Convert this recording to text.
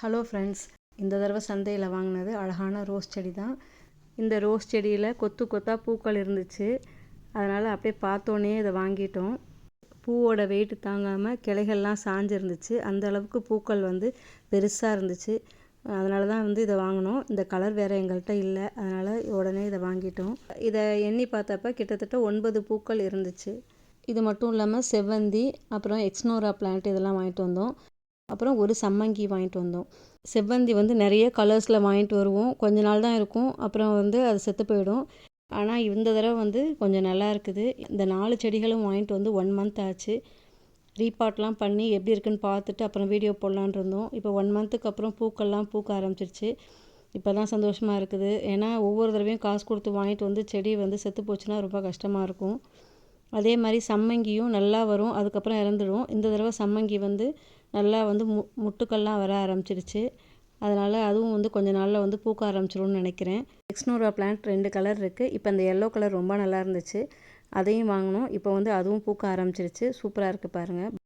Hello friends இந்த தடவை சந்தையில் வாங்கினது அழகான ரோஸ் செடி தான். இந்த ரோஸ் செடியில் கொத்து கொத்தாக பூக்கள் இருந்துச்சு. அதனால் அப்படியே பார்த்தோன்னே இதை வாங்கிட்டோம். பூவோட வெயிட் தாங்காமல் கிளைகள்லாம் சாஞ்சிருந்துச்சு. அந்த அளவுக்கு பூக்கள் வந்து பெருசாக இருந்துச்சு. அதனால தான் வந்து இதை வாங்கினோம். இந்த கலர் வேறு எங்கள்கிட்ட இல்லை. அதனால் உடனே இதை வாங்கிட்டோம். இதை எண்ணி பார்த்தப்ப கிட்டத்தட்ட ஒன்பது பூக்கள் இருந்துச்சு. இது மட்டும் இல்லாமல் செவ்வந்தி அப்புறம் எக்ஸ்னோரா பிளான்ட் இதெல்லாம் வாங்கிட்டு வந்தோம். அப்புறம் ஒரு சம்மங்கி வாங்கிட்டு வந்தோம். செவ்வந்தி வந்து நிறைய கலர்ஸில் வாங்கிட்டு வருவோம். கொஞ்ச நாள் தான் இருக்கும். அப்புறம் வந்து அது செத்து போயிடும். ஆனால் இந்த தடவை வந்து கொஞ்சம் நல்லா இருக்குது. இந்த நாலு செடிகளும் வாங்கிட்டு வந்து ஒன் மந்த் ஆச்சு. ரீபாட்லாம் பண்ணி எப்படி இருக்குன்னு பார்த்துட்டு அப்புறம் வீடியோ போடலான் இருந்தோம். இப்போ ஒன் மந்த்துக்கு அப்புறம் பூக்கள்லாம் பூக்க ஆரம்பிச்சிருச்சு. இப்போ தான் சந்தோஷமாக இருக்குது. ஏன்னா ஒவ்வொரு தடவையும் காசு கொடுத்து வாங்கிட்டு வந்து செடி வந்து செத்து போச்சுன்னா ரொம்ப கஷ்டமாக இருக்கும். அதே மாதிரி சம்மங்கியும் நல்லா வரும். அதுக்கப்புறம் இறந்துடும். இந்த தடவை சம்மங்கி வந்து நல்லா வந்து மு முட்டுக்கள்லாம் வர ஆரம்பிச்சிருச்சு. அதனால் அதுவும் வந்து கொஞ்ச நாளில் வந்து பூக்க ஆரம்பிச்சிரும்னு நினைக்கிறேன். எக்ஸ்னோரா பிளான்ட் ரெண்டு கலர் இருக்குது இப்போ அந்த எல்லோ கலர் ரொம்ப நல்லா இருந்துச்சு. அதையும் வாங்கினோம் இப்போ வந்து அதுவும் பூக்க ஆரம்பிச்சிருச்சு. சூப்பராக இருக்குது பாருங்கள்